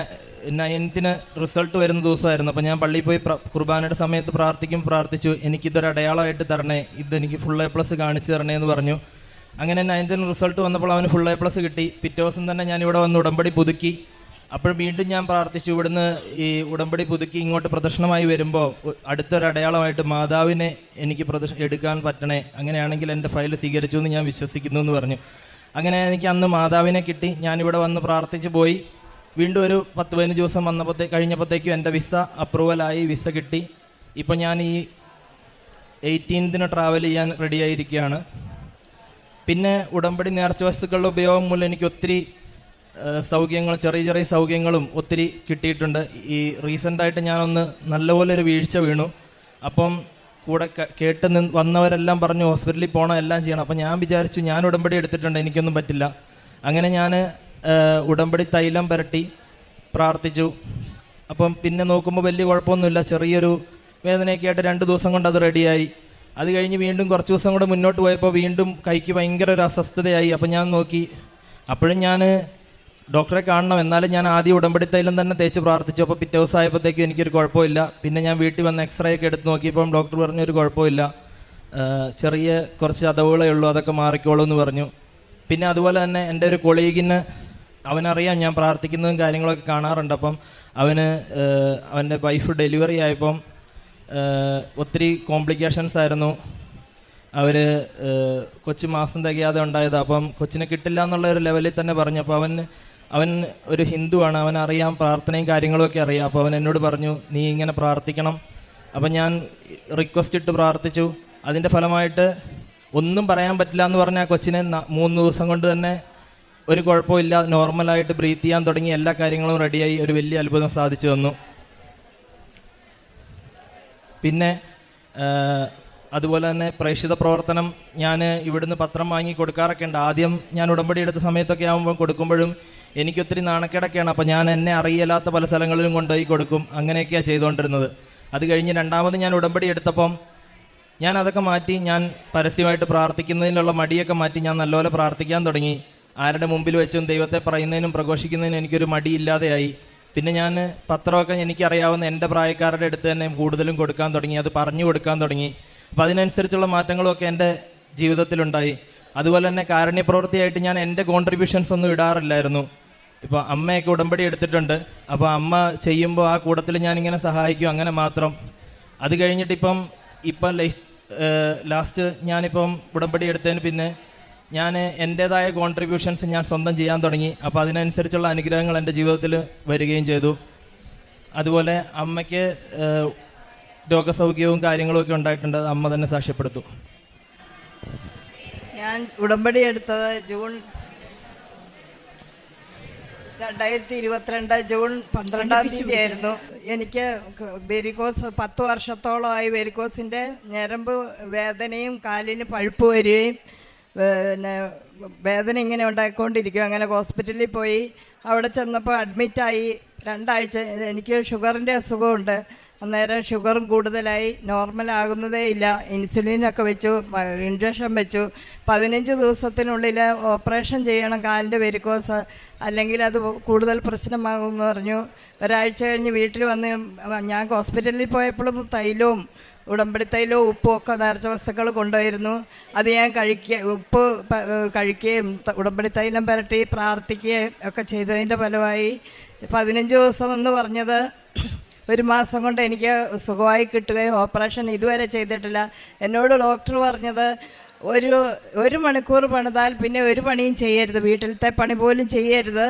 C: നയൻത്തിന് റിസൾട്ട് വരുന്ന ദിവസമായിരുന്നു. അപ്പോൾ ഞാൻ പള്ളിയിൽ പോയി കുർബാനയുടെ സമയത്ത് പ്രാർത്ഥിക്കും പ്രാർത്ഥിച്ചു എനിക്കിതൊരു അടയാളമായിട്ട് തരണേ ഇതെനിക്ക് ഫുൾ എ പ്ലസ് കാണിച്ചു തരണേ എന്ന് പറഞ്ഞു. അങ്ങനെ നയൻത്തിന് റിസൾട്ട് വന്നപ്പോൾ അവന് ഫുൾ എ പ്ലസ് കിട്ടി. പിറ്റേ ദിവസം തന്നെ ഞാൻ ഇവിടെ വന്ന് ഉടമ്പടി പുതുക്കി. അപ്പോൾ വീണ്ടും ഞാൻ പ്രാർത്ഥിച്ചു ഇവിടുന്ന് ഈ ഉടമ്പടി പുതുക്കി ഇങ്ങോട്ട് പ്രദർശനമായി വരുമ്പോൾ അടുത്തൊരു അടയാളമായിട്ട് മാതാവിനെ എനിക്ക് പ്രദർശ എടുക്കാൻ പറ്റണേ അങ്ങനെയാണെങ്കിൽ എന്റെ ഫയൽ സ്വീകരിച്ചു എന്ന് ഞാൻ വിശ്വസിക്കുന്നു എന്ന് പറഞ്ഞു. അങ്ങനെ എനിക്ക് അന്ന് മാതാവിനെ കിട്ടി. ഞാനിവിടെ വന്ന് പ്രാർത്ഥിച്ചു പോയി. വീണ്ടും ഒരു പത്ത് പതിനഞ്ച് ദിവസം വന്നപ്പോഴത്തേ കഴിഞ്ഞപ്പോഴത്തേക്കും എന്റെ വിസ അപ്രൂവലായി വിസ കിട്ടി. ഇപ്പം ഞാൻ ഈ എയ്റ്റീൻത്തിന് ട്രാവൽ ചെയ്യാൻ റെഡിയായിരിക്കുകയാണ് പിന്നെ ഉടമ്പടി നേർച്ച വസ്തുക്കളുടെ ഉപയോഗം മൂലം എനിക്ക് ഒത്തിരി സൗകര്യങ്ങൾ ചെറിയ ചെറിയ സൗകര്യങ്ങളും ഒത്തിരി കിട്ടിയിട്ടുണ്ട്. ഈ റീസെന്റായിട്ട് ഞാനൊന്ന് നല്ലപോലെ ഒരു വീഴ്ച വീണു. അപ്പം കൂടെ കേട്ട് നിന്ന് വന്നവരെല്ലാം പറഞ്ഞു ഹോസ്പിറ്റലിൽ പോകണം എല്ലാം ചെയ്യണം. അപ്പം ഞാൻ വിചാരിച്ചു ഞാൻ ഉടമ്പടി എടുത്തിട്ടുണ്ട് എനിക്കൊന്നും പറ്റില്ല. അങ്ങനെ ഞാൻ ഉടമ്പടി തൈലം പുരട്ടി പ്രാർത്ഥിച്ചു. അപ്പം പിന്നെ നോക്കുമ്പോൾ വലിയ കുഴപ്പമൊന്നുമില്ല. ചെറിയൊരു വേദനയൊക്കെ ആയിട്ട് രണ്ട് ദിവസം കൊണ്ട് അത് റെഡിയായി. അത് കഴിഞ്ഞ് വീണ്ടും കുറച്ച് ദിവസം കൂടെ മുന്നോട്ട് പോയപ്പോൾ വീണ്ടും കൈക്ക് ഭയങ്കര ഒരു അസ്വസ്ഥതയായി. അപ്പം ഞാൻ നോക്കി. അപ്പോഴും ഞാൻ ഡോക്ടറെ കാണണം. എന്നാലും ഞാൻ ആദ്യം ഉടമ്പടി തൈലം തന്നെ തേച്ച് പ്രാർത്ഥിച്ചു. അപ്പോൾ പിറ്റേ ദിവസം ആയപ്പോഴത്തേക്കും എനിക്കൊരു കുഴപ്പമില്ല. പിന്നെ ഞാൻ വീട്ടിൽ വന്ന് എക്സ്റേ ഒക്കെ എടുത്ത് നോക്കിയപ്പം ഡോക്ടർ പറഞ്ഞു ഒരു കുഴപ്പമില്ല ചെറിയ കുറച്ച് അതവുകളേ ഉള്ളൂ. അതൊക്കെ മാറിക്കോളൂ എന്ന് പറഞ്ഞു. പിന്നെ അതുപോലെ തന്നെ എന്റെ ഒരു കൊളീഗിന് അവനറിയാം ഞാൻ പ്രാർത്ഥിക്കുന്നതും കാര്യങ്ങളൊക്കെ കാണാറുണ്ട്. അപ്പം അവന് അവന്റെ വൈഫ് ഡെലിവറി ആയപ്പം ഒത്തിരി കോംപ്ലിക്കേഷൻസ് ആയിരുന്നു. അവർ കൊച്ചു മാസം തികയാതെ ഉണ്ടായത്. അപ്പം കൊച്ചിനെ കിട്ടില്ല എന്നുള്ള ഒരു ലെവലിൽ തന്നെ പറഞ്ഞു. അപ്പോൾ അവൻ അവൻ ഒരു ഹിന്ദുവാണ്. അവൻ അറിയാം പ്രാർത്ഥനയും കാര്യങ്ങളുമൊക്കെ അറിയാം. അപ്പോൾ അവൻ എന്നോട് പറഞ്ഞു നീ ഇങ്ങനെ പ്രാർത്ഥിക്കണം. അപ്പം ഞാൻ റിക്വസ്റ്റ് ഇട്ട് പ്രാർത്ഥിച്ചു. അതിന്റെ ഫലമായിട്ട് ഒന്നും പറയാൻ പറ്റില്ല എന്ന് പറഞ്ഞ ആ കൊച്ചിനെ മൂന്ന് ദിവസം കൊണ്ട് തന്നെ ഒരു കുഴപ്പമില്ല. നോർമലായിട്ട് ബ്രീത്ത് ചെയ്യാൻ തുടങ്ങി എല്ലാ കാര്യങ്ങളും റെഡിയായി ഒരു വലിയ അത്ഭുതം സാധിച്ചു തന്നു. പിന്നെ അതുപോലെ തന്നെ പ്രേക്ഷിത പ്രവർത്തനം ഞാൻ ഇവിടുന്ന് പത്രം വാങ്ങി കൊടുക്കാറൊക്കെ ഉണ്ട്. ആദ്യം ഞാൻ ഉടമ്പടി എടുത്ത സമയത്തൊക്കെ ആകുമ്പോൾ കൊടുക്കുമ്പോഴും എനിക്കൊത്തിരി നാണക്കേടൊക്കെയാണ്. അപ്പോൾ ഞാൻ എന്നെ അറിയില്ലാത്ത പല സ്ഥലങ്ങളിലും കൊണ്ടുപോയി കൊടുക്കും. അങ്ങനെയൊക്കെയാണ് ചെയ്തുകൊണ്ടിരുന്നത്. അത് കഴിഞ്ഞ് രണ്ടാമത് ഞാൻ ഉടമ്പടി എടുത്തപ്പം ഞാൻ അതൊക്കെ മാറ്റി ഞാൻ പരസ്യമായിട്ട് പ്രാർത്ഥിക്കുന്നതിനുള്ള മടിയൊക്കെ മാറ്റി ഞാൻ നല്ലപോലെ പ്രാർത്ഥിക്കാൻ തുടങ്ങി. ആരുടെ മുമ്പിൽ വെച്ചും ദൈവത്തെ പറയുന്നതിനും പ്രഘോഷിക്കുന്നതിനും എനിക്കൊരു മടിയില്ലാതെയായി. പിന്നെ ഞാൻ പത്രമൊക്കെ എനിക്കറിയാവുന്ന എന്റെ പ്രായക്കാരുടെ അടുത്ത് തന്നെ കൂടുതലും കൊടുക്കാൻ തുടങ്ങി അത് പറഞ്ഞു കൊടുക്കാൻ തുടങ്ങി. അപ്പം അതിനനുസരിച്ചുള്ള മാറ്റങ്ങളൊക്കെ എന്റെ ജീവിതത്തിലുണ്ടായി. അതുപോലെ തന്നെ കാരുണ്യപ്രവൃത്തിയായിട്ട് ഞാൻ എന്റെ കോൺട്രിബ്യൂഷൻസ് ഒന്നും ഇടാറില്ലായിരുന്നു. ഇപ്പോൾ അമ്മയൊക്കെ ഉടമ്പടി എടുത്തിട്ടുണ്ട്. അപ്പോൾ അമ്മ ചെയ്യുമ്പോൾ ആ കൂടത്തിൽ ഞാനിങ്ങനെ സഹായിക്കും അങ്ങനെ മാത്രം. അത് കഴിഞ്ഞിട്ടിപ്പം ഇപ്പം ലൈ ലാസ്റ്റ് ഞാനിപ്പം ഉടമ്പടി എടുത്തതിന് പിന്നെ ഞാൻ എന്റെതായ കോൺട്രിബ്യൂഷൻസ് ഞാൻ സ്വന്തം ചെയ്യാൻ തുടങ്ങി. അപ്പോൾ അതിനനുസരിച്ചുള്ള അനുഗ്രഹങ്ങൾ എന്റെ ജീവിതത്തിൽ വരികയും ചെയ്തു. അതുപോലെ അമ്മയ്ക്ക് രോഗസൗഖ്യവും കാര്യങ്ങളും ഒക്കെ ഉണ്ടായിട്ടുണ്ട്. അമ്മ തന്നെ സാക്ഷ്യപ്പെടുത്തു.
D: ഞാൻ ഉടമ്പടി എടുത്തത് ജൂൺ രണ്ടായിരത്തി ഇരുപത്തിരണ്ട് ജൂൺ പന്ത്രണ്ടാം തീയതി ആയിരുന്നു. എനിക്ക് വെരിക്കോസ് പത്ത് വർഷത്തോളമായി വെരിക്കോസിന്റെ ഞരമ്പ് വേദനയും കാലിന് പഴുപ്പ് വരികയും പിന്നെ വേദന ഇങ്ങനെ ഉണ്ടായിക്കൊണ്ടിരിക്കും. അങ്ങനെ ഹോസ്പിറ്റലിൽ പോയി അവിടെ ചെന്നപ്പോൾ അഡ്മിറ്റായി രണ്ടാഴ്ച എനിക്ക് ഷുഗറിന്റെ അസുഖമുണ്ട്. അന്നേരം ഷുഗറും കൂടുതലായി. നോർമൽ ആകുന്നതേ ഇല്ല. ഇൻസുലിനൊക്കെ വെച്ചു ഇഞ്ചക്ഷൻ വെച്ചു. പതിനഞ്ച് ദിവസത്തിനുള്ളിൽ ഓപ്പറേഷൻ ചെയ്യണം കാലിന്റെ വെരിക്കോസ് അല്ലെങ്കിൽ അത് കൂടുതൽ പ്രശ്നമാകുമെന്ന് പറഞ്ഞു. ഒരാഴ്ച കഴിഞ്ഞ് വീട്ടിൽ വന്ന് ഞാൻ ഹോസ്പിറ്റലിൽ പോയപ്പോഴും തൈലവും ഉടമ്പടി തൈല ഉപ്പും ഒക്കെ നേർച്ച വസ്തുക്കൾ കൊണ്ടുവരുന്നു. അത് ഞാൻ കഴിക്കുക ഉപ്പ് കഴിക്കുകയും ഉടമ്പടിത്തൈലം ഉടമ്പടി തൈലം പുരട്ടി പ്രാർത്ഥിക്കുകയും ഒക്കെ ചെയ്തതിന്റെ ഫലമായി പതിനഞ്ച് ദിവസം എന്ന് പറഞ്ഞത് ഒരു മാസം കൊണ്ട് എനിക്ക് സുഖമായി കിട്ടുകയും ഓപ്പറേഷൻ ഇതുവരെ ചെയ്തിട്ടില്ല. എന്നോട് ഡോക്ടർ പറഞ്ഞത് ഒരു ഒരു മണിക്കൂർ പണിതാൽ പിന്നെ ഒരു പണിയും ചെയ്യരുത് വീട്ടിലത്തെ പണി പോലും ചെയ്യരുത്.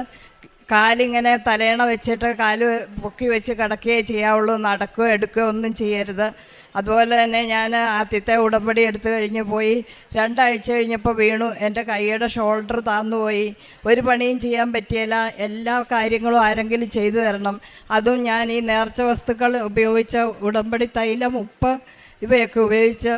D: കാലിങ്ങനെ തലേണ വെച്ചിട്ട് കാൽ പൊക്കി വെച്ച് കിടക്കുകയേ ചെയ്യാവുള്ളൂ നടക്കുകയോ എടുക്കുകയോ ഒന്നും ചെയ്യരുത്. അതുപോലെ തന്നെ ഞാൻ ആദ്യത്തെ ഉടമ്പടി എടുത്തു കഴിഞ്ഞ് പോയി. രണ്ടാഴ്ച കഴിഞ്ഞപ്പോൾ വീണു. എന്റെ കൈയുടെ ഷോൾഡർ താന്നുപോയി. ഒരു പണിയും ചെയ്യാൻ പറ്റിയില്ല. എല്ലാ കാര്യങ്ങളും ആരെങ്കിലും ചെയ്തു തരണം. അതും ഞാൻ ഈ നേർച്ച വസ്തുക്കൾ ഉപയോഗിച്ച ഉടമ്പടി തൈലം ഉപ്പ് ഇവയൊക്കെ ഉപയോഗിച്ച്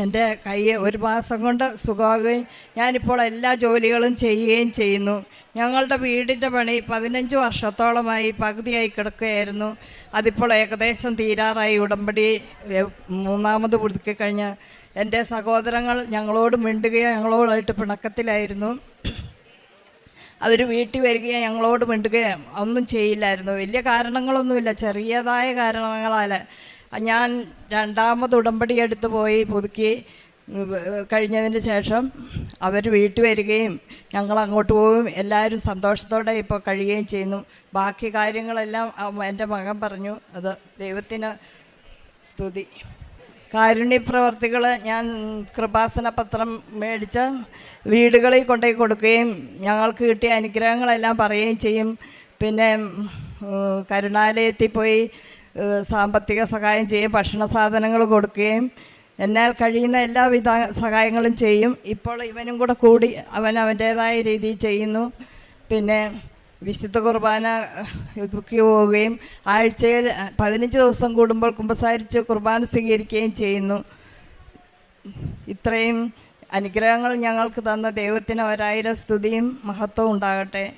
D: എന്റെ കൈ ഒരു മാസം കൊണ്ട് സുഖമാകുകയും ഞാനിപ്പോൾ എല്ലാ ജോലികളും ചെയ്യുകയും ചെയ്യുന്നു. ഞങ്ങളുടെ വീടിന്റെ പണി പതിനഞ്ച് വർഷത്തോളമായി പകുതിയായി കിടക്കുകയായിരുന്നു. അതിപ്പോൾ ഏകദേശം തീരാറായി. ഉടമ്പടി മൂന്നാമത് പുതുക്കിക്കഴിഞ്ഞ് എന്റെ സഹോദരങ്ങൾ ഞങ്ങളോട് മിണ്ടുകയോ ഞങ്ങളോടായിട്ട് പിണക്കത്തിലായിരുന്നു. അവർ വീട്ടിൽ വരികയോ ഞങ്ങളോട് മിണ്ടുകയോ ഒന്നും ചെയ്യില്ലായിരുന്നു. വലിയ കാരണങ്ങളൊന്നുമില്ല. ചെറിയതായ കാരണങ്ങളാൽ ഞാൻ രണ്ടാമത് ഉടമ്പടി എടുത്ത് പോയി പുതുക്കി കഴിഞ്ഞതിന് ശേഷം അവർ വീട്ടിൽ വരികയും ഞങ്ങൾ അങ്ങോട്ട് പോവുകയും എല്ലാവരും സന്തോഷത്തോടെ ഇപ്പോൾ കഴിയുകയും ചെയ്യുന്നു. ബാക്കി കാര്യങ്ങളെല്ലാം എന്റെ മകൻ പറഞ്ഞു. അത് ദൈവത്തിന് സ്തുതി. കാരുണ്യപ്രവർത്തികൾ ഞാൻ കൃപാസന പത്രം മേടിച്ച് വീടുകളിൽ കൊണ്ടുപോയി കൊടുക്കുകയും ഞങ്ങൾക്ക് കിട്ടിയ അനുഗ്രഹങ്ങളെല്ലാം പറയുകയും ചെയ്യും. പിന്നെ കരുണാലയത്തിൽ പോയി സാമ്പത്തിക സഹായം ചെയ്യും ഭക്ഷണ സാധനങ്ങൾ കൊടുക്കുകയും എന്നാൽ കഴിയുന്ന എല്ലാവിധ സഹായങ്ങളും ചെയ്യും. ഇപ്പോൾ ഇവനും കൂടെ കൂടി അവൻ അവന്റേതായ രീതിയിൽ ചെയ്യുന്നു. പിന്നെ വിശുദ്ധ കുർബാന പോവുകയും ആഴ്ചയിൽ പതിനഞ്ച് ദിവസം കൂടുമ്പോൾ കുമ്പസാരിച്ച് കുർബാന സ്വീകരിക്കുകയും ചെയ്യുന്നു. ഇത്രയും അനുഗ്രഹങ്ങൾ ഞങ്ങൾക്ക് തന്ന ദൈവത്തിന് ഒരായിരം സ്തുതിയും മഹത്വവും ഉണ്ടാകട്ടെ.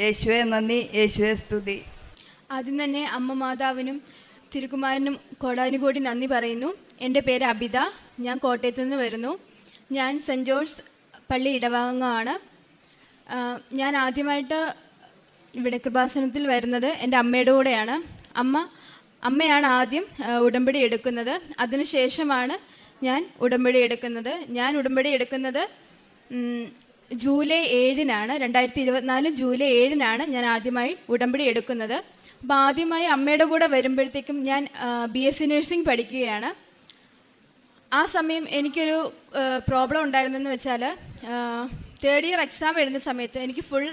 D: യേശുവെ നന്ദി. യേശുവെ സ്തുതി.
E: ആദ്യം തന്നെ അമ്മ മാതാവിനും തിരുക്കുമാരനും കോടാനുകോടി നന്ദി പറയുന്നു. എന്റെ പേര് അബിത. ഞാൻ കോട്ടയത്തു നിന്ന് വരുന്നു. ഞാൻ സെന്റ് ജോർജ് പള്ളി ഇടവാങ്ങാണ് ഞാൻ ആദ്യമായിട്ട് ഇവിടെ കൃപാസനത്തിൽ വരുന്നത് എന്റെ അമ്മയുടെ കൂടെയാണ്. അമ്മ അമ്മയാണ് ആദ്യം ഉടമ്പടി എടുക്കുന്നത്. അതിനുശേഷമാണ് ഞാൻ ഉടമ്പടി എടുക്കുന്നത്. ഞാൻ ഉടമ്പടി എടുക്കുന്നത് ജൂലൈ ഏഴിനാണ്. രണ്ടായിരത്തി ഇരുപത്തിനാല് ജൂലൈ ഏഴിനാണ് ഞാൻ ആദ്യമായി ഉടമ്പടി എടുക്കുന്നത്. അപ്പോൾ ആദ്യമായി അമ്മയുടെ കൂടെ വരുമ്പോഴത്തേക്കും ഞാൻ ബി എസ് സി നഴ്സിംഗ് പഠിക്കുകയാണ്. ആ സമയം എനിക്കൊരു പ്രോബ്ലം ഉണ്ടായിരുന്നെന്ന് വെച്ചാൽ തേർഡ് ഇയർ എക്സാം എഴുതുന്ന സമയത്ത് എനിക്ക് ഫുൾ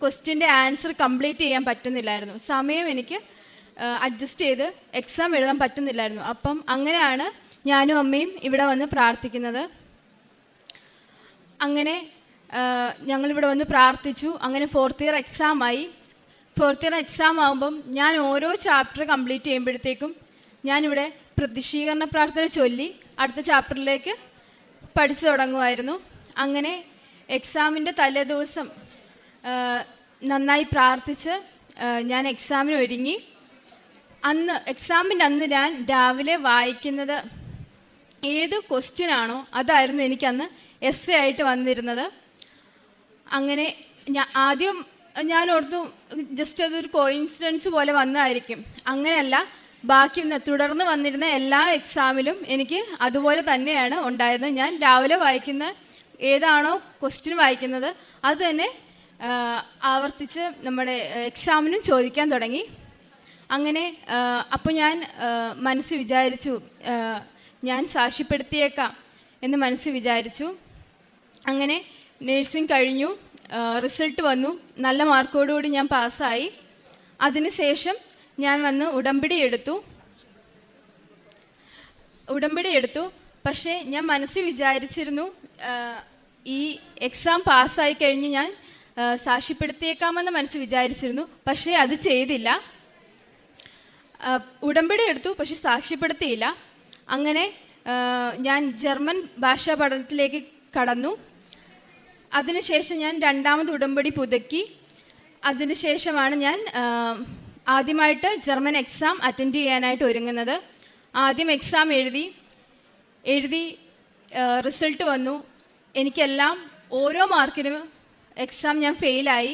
E: ക്വസ്റ്റ്യന്റെ ആൻസർ കംപ്ലീറ്റ് ചെയ്യാൻ പറ്റുന്നില്ലായിരുന്നു. സമയം എനിക്ക് അഡ്ജസ്റ്റ് ചെയ്ത് എക്സാം എഴുതാൻ പറ്റുന്നില്ലായിരുന്നു. അപ്പം അങ്ങനെയാണ് ഞാനും അമ്മയും ഇവിടെ വന്ന് പ്രാർത്ഥിക്കുന്നത്. അങ്ങനെ ഞങ്ങളിവിടെ വന്ന് പ്രാർത്ഥിച്ചു. അങ്ങനെ ഫോർത്ത് ഇയർ എക്സാമായി ഫോർത്ത് ഇയർ എക്സാം ആകുമ്പം ഞാൻ ഓരോ ചാപ്റ്റർ കംപ്ലീറ്റ് ചെയ്യുമ്പോഴത്തേക്കും ഞാനിവിടെ പ്രതിഷീകരണ പ്രാർത്ഥന ചൊല്ലി അടുത്ത ചാപ്റ്ററിലേക്ക് പഠിച്ചു തുടങ്ങുമായിരുന്നു. അങ്ങനെ എക്സാമിന്റെ തലേ ദിവസം നന്നായി പ്രാർത്ഥിച്ച് ഞാൻ എക്സാമിന് ഒരുങ്ങി. അന്ന് എക്സാമിന്റെ അന്ന് ഞാൻ രാവിലെ വായിക്കുന്നത് ഏത് ക്വസ്റ്റ്യൻ ആണോ അതായിരുന്നു എനിക്കന്ന് എസ് എ ആയിട്ട് വന്നിരുന്നത്. അങ്ങനെ ഞാൻ ആദ്യം ഞാൻ ഓർത്തു ജസ്റ്റ് അതൊരു കോയിൻസിഡൻസ് പോലെ വന്നതായിരിക്കും. അങ്ങനെയല്ല ബാക്കി തുടർന്ന് വന്നിരുന്ന എല്ലാ എക്സാമിലും എനിക്ക് അതുപോലെ തന്നെയാണ് ഉണ്ടായിരുന്നത്. ഞാൻ രാവിലെ വായിക്കുന്ന ഏതാണോ ക്വസ്റ്റ്യൻ വായിക്കുന്നത് അത് തന്നെ ആവർത്തിച്ച് നമ്മുടെ എക്സാമിനും ചോദിക്കാൻ തുടങ്ങി. അങ്ങനെ അപ്പോൾ ഞാൻ മനസ്സ് വിചാരിച്ചു ഞാൻ സാക്ഷ്യപ്പെടുത്തിയേക്കാം എന്ന് മനസ്സ് വിചാരിച്ചു. അങ്ങനെ നേഴ്സിംഗ് കഴിഞ്ഞു. റിസൾട്ട് വന്നു. നല്ല മാർക്കോടുകൂടി ഞാൻ പാസ്സായി. അതിനുശേഷം ഞാൻ വന്ന് ഉടമ്പടി എടുത്തു. ഉടമ്പടി എടുത്തു. പക്ഷേ ഞാൻ മനസ്സിൽ വിചാരിച്ചിരുന്നു ഈ എക്സാം പാസ്സായി കഴിഞ്ഞ് ഞാൻ സാക്ഷ്യപ്പെടുത്തിയേക്കാമെന്ന് മനസ്സ് വിചാരിച്ചിരുന്നു. പക്ഷേ അത് ചെയ്തില്ല. ഉടമ്പടി എടുത്തു പക്ഷെ സാക്ഷ്യപ്പെടുത്തിയില്ല. അങ്ങനെ ഞാൻ ജർമ്മൻ ഭാഷാ പഠനത്തിലേക്ക് കടന്നു. അതിനുശേഷം ഞാൻ രണ്ടാമത് ഉടമ്പടി പുതുക്കി. അതിനുശേഷമാണ് ഞാൻ ആദ്യമായിട്ട് ജർമ്മൻ എക്സാം അറ്റൻഡ് ചെയ്യാനായിട്ട് ഒരുങ്ങുന്നത്. ആദ്യം എക്സാം എഴുതി എഴുതി റിസൾട്ട് വന്നു. എനിക്കെല്ലാം ഓരോ മാർക്കിനും എക്സാം ഞാൻ ഫെയിലായി.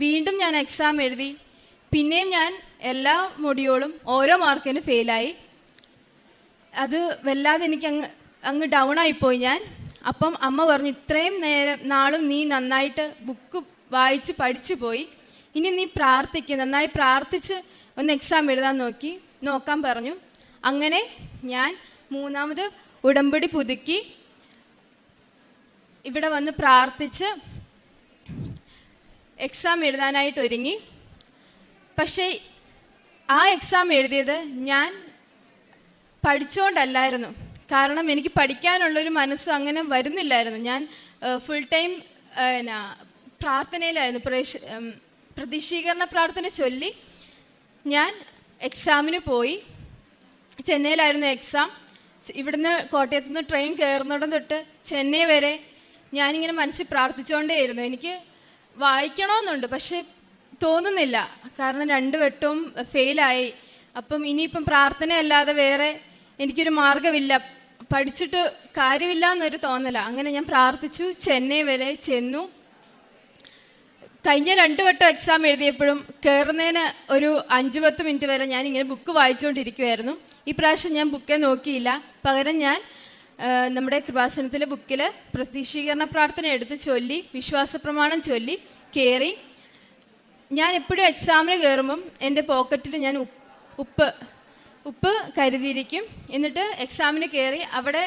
E: വീണ്ടും ഞാൻ എക്സാം എഴുതി. പിന്നെയും ഞാൻ എല്ലാ മൊഡ്യൂളും ഓരോ മാർക്കിനും ഫെയിലായി. അത് വല്ലാതെ എനിക്ക് അങ്ങ് അങ്ങ് ഡൗൺ ആയിപ്പോയി ഞാൻ. അപ്പം അമ്മ പറഞ്ഞു ഇത്രയും നേരം നാളും നീ നന്നായിട്ട് ബുക്ക് വായിച്ച് പഠിച്ചു പോയി. ഇനി നീ പ്രാർത്ഥിക്കുക നന്നായി പ്രാർത്ഥിച്ച് ഒന്ന് എക്സാം എഴുതാൻ നോക്കി. നോക്കാൻ പറഞ്ഞു. അങ്ങനെ ഞാൻ മൂന്നാമത് ഉടമ്പടി പുതുക്കി. ഇവിടെ വന്ന് പ്രാർത്ഥിച്ച് എക്സാം എഴുതാനായിട്ട് ഒരുങ്ങി. പക്ഷേ ആ എക്സാം എഴുതിയത് ഞാൻ പഠിച്ചുകൊണ്ടല്ലായിരുന്നു കാരണം എനിക്ക് പഠിക്കാനുള്ളൊരു മനസ്സ് അങ്ങനെ വരുന്നില്ലായിരുന്നു. ഞാൻ ഫുൾ ടൈം എന്നാ പ്രാർത്ഥനയിലായിരുന്നു. പ്രേക്ഷ പ്രതിഷീകരണ പ്രാർത്ഥന ചൊല്ലി ഞാൻ എക്സാമിന് പോയി. ചെന്നൈയിലായിരുന്നു എക്സാം ഇവിടുന്ന് കോട്ടയത്ത് നിന്ന് ട്രെയിൻ കയറുന്നിടം തൊട്ട് ചെന്നൈ വരെ ഞാനിങ്ങനെ മനസ്സിൽ പ്രാർത്ഥിച്ചുകൊണ്ടേയിരുന്നു എനിക്ക് വായിക്കണമെന്നുണ്ട് പക്ഷേ തോന്നുന്നില്ല. കാരണം രണ്ട് വട്ടവും ഫെയിലായി അപ്പം ഇനിയിപ്പം പ്രാർത്ഥനയല്ലാതെ വേറെ എനിക്കൊരു മാർഗമില്ല പഠിച്ചിട്ട് കാര്യമില്ല എന്നൊരു തോന്നല. അങ്ങനെ ഞാൻ പ്രാർത്ഥിച്ചു. ചെന്നൈ വരെ ചെന്നു. കഴിഞ്ഞ രണ്ട് വട്ടം എക്സാം എഴുതിയപ്പോഴും കയറുന്നതിന് ഒരു അഞ്ച് പത്ത് മിനിറ്റ് വരെ ഞാൻ ഇങ്ങനെ ബുക്ക് വായിച്ചുകൊണ്ടിരിക്കുമായിരുന്നു ഈ പ്രാവശ്യം ഞാൻ ബുക്കേ നോക്കിയില്ല. പകരം ഞാൻ നമ്മുടെ കൃപാസനത്തിലെ ബുക്കിൽ പ്രതീക്ഷീകരണ പ്രാർത്ഥന എടുത്ത് ചൊല്ലി വിശ്വാസ പ്രമാണം ചൊല്ലി കയറി ഞാൻ എപ്പോഴും എക്സാമിന് കയറുമ്പം എന്റെ പോക്കറ്റിൽ ഞാൻ ഉപ്പ് ഉപ്പ് കരുതിയിരിക്കും. എന്നിട്ട് എക്സാമിന് കയറി അവിടെ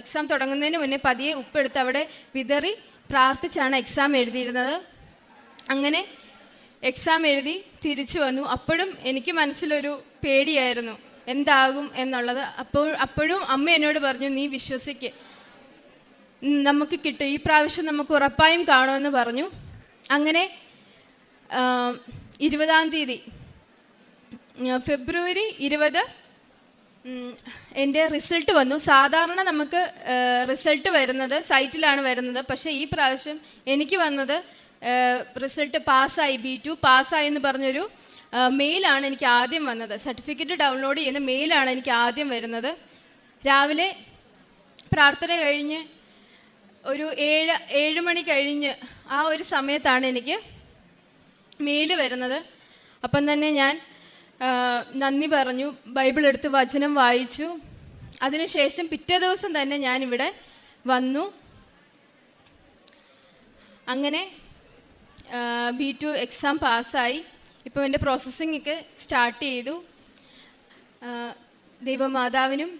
E: എക്സാം തുടങ്ങുന്നതിന് മുന്നേ പതിയെ ഉപ്പെടുത്ത് അവിടെ വിതറി പ്രാർത്ഥിച്ചാണ് എക്സാം എഴുതിയിരുന്നത്. അങ്ങനെ എക്സാം എഴുതി തിരിച്ചു വന്നു. അപ്പോഴും എനിക്ക് മനസ്സിലൊരു പേടിയായിരുന്നു. എന്താകും എന്നുള്ളത്. അപ്പോൾ അപ്പോഴും അമ്മ എന്നോട് പറഞ്ഞു നീ വിശ്വസിക്ക്. നമുക്ക് കിട്ടും. ഈ പ്രാവശ്യം നമുക്ക് ഉറപ്പായും കാണുമെന്ന് പറഞ്ഞു. അങ്ങനെ ഇരുപതാം തീയതി ഫെബ്രുവരി ഇരുപത് എന്റെ റിസൾട്ട് വന്നു. സാധാരണ നമുക്ക് റിസൾട്ട് വരുന്നത് സൈറ്റിലാണ് വരുന്നത്. പക്ഷേ ഈ പ്രാവശ്യം എനിക്ക് വന്നത് റിസൾട്ട് പാസ്സായി ബി ടു പാസ്സായി എന്ന് പറഞ്ഞൊരു മെയിലാണ് എനിക്ക് ആദ്യം വന്നത്. സർട്ടിഫിക്കറ്റ് ഡൗൺലോഡ് ചെയ്യുന്ന മെയിലാണ് എനിക്ക് ആദ്യം വരുന്നത്. രാവിലെ പ്രാർത്ഥന കഴിഞ്ഞ് ഒരു ഏഴ് ഏഴ് മണി കഴിഞ്ഞ് ആ ഒരു സമയത്താണ് എനിക്ക് മെയിൽ വരുന്നത്. അപ്പം തന്നെ ഞാൻ നന്ദി പറഞ്ഞു. ബൈബിൾ എടുത്ത് വചനം വായിച്ചു. അതിനുശേഷം പിറ്റേ ദിവസം തന്നെ ഞാനിവിടെ വന്നു. അങ്ങനെ ബി ടു എക്സാം പാസ്സായി. ഇപ്പോൾ എന്റെ പ്രോസസ്സിംഗ് ഒക്കെ സ്റ്റാർട്ട് ചെയ്തു. ദൈവമാതാവിനും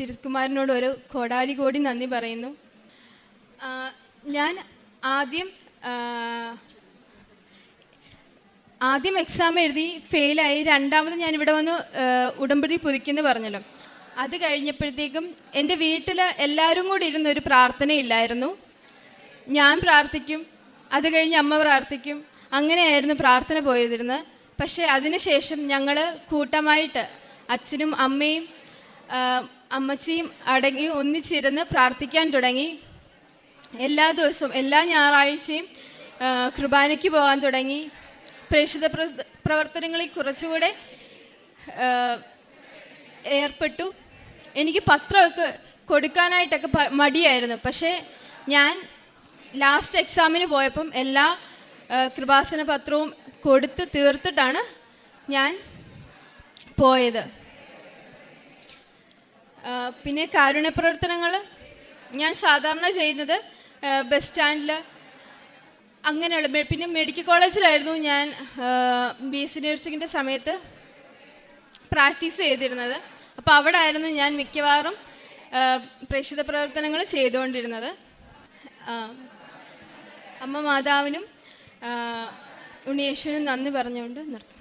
E: തിരുക്കുമാരനോട് ഒരു കോടാലി കോടി നന്ദി പറയുന്നു. ഞാൻ ആദ്യം ആദ്യം എക്സാം എഴുതി ഫെയിലായി രണ്ടാമത് ഞാൻ ഇവിടെ വന്ന് ഉടമ്പടി പുതുക്കിയെന്ന് പറഞ്ഞല്ലോ. അത് കഴിഞ്ഞപ്പോഴത്തേക്കും എന്റെ വീട്ടിൽ എല്ലാവരും കൂടി ഇരുന്നൊരു പ്രാർത്ഥനയില്ലായിരുന്നു. ഞാൻ പ്രാർത്ഥിക്കും അത് കഴിഞ്ഞ് അമ്മ പ്രാർത്ഥിക്കും അങ്ങനെയായിരുന്നു പ്രാർത്ഥന പോയിരുന്നത്. പക്ഷേ അതിനുശേഷം ഞങ്ങൾ കൂട്ടമായിട്ട് അച്ഛനും അമ്മയും അമ്മച്ചിയും അടങ്ങി ഒന്നിച്ചിരുന്ന് പ്രാർത്ഥിക്കാൻ തുടങ്ങി. എല്ലാ ദിവസവും എല്ലാ ഞായറാഴ്ചയും കുർബാനയ്ക്ക് പോകാൻ തുടങ്ങി. പ്രേക്ഷിത പ്ര- പ്രവർത്തനങ്ങളിൽ കുറച്ചുകൂടെ ഏർപ്പെട്ടു. എനിക്ക് പത്രമൊക്കെ കൊടുക്കാനായിട്ടൊക്കെ മടിയായിരുന്നു. പക്ഷേ ഞാൻ ലാസ്റ്റ് എക്സാമിന് പോയപ്പം എല്ലാ കൃപാസന പത്രവും കൊടുത്ത് തീർത്തിട്ടാണ് ഞാൻ പോയത്. പിന്നെ കാരുണ്യ പ്രവർത്തനങ്ങൾ ഞാൻ സാധാരണ ചെയ്യുന്നത് ബസ് സ്റ്റാൻഡിൽ അങ്ങനെയുള്ള പിന്നെ മെഡിക്കൽ കോളേജിലായിരുന്നു ഞാൻ ബി എസ് സി നഴ്സിങ്ങിന്റെ സമയത്ത് പ്രാക്ടീസ് ചെയ്തിരുന്നത്. അപ്പോൾ അവിടെ ആയിരുന്നു ഞാൻ മിക്കവാറും പ്രേക്ഷിത പ്രവർത്തനങ്ങൾ ചെയ്തുകൊണ്ടിരുന്നത്. അമ്മ മാതാവിനും ഉണ്ണിയേശുവിനും നന്ദി പറഞ്ഞുകൊണ്ട് നിർത്തും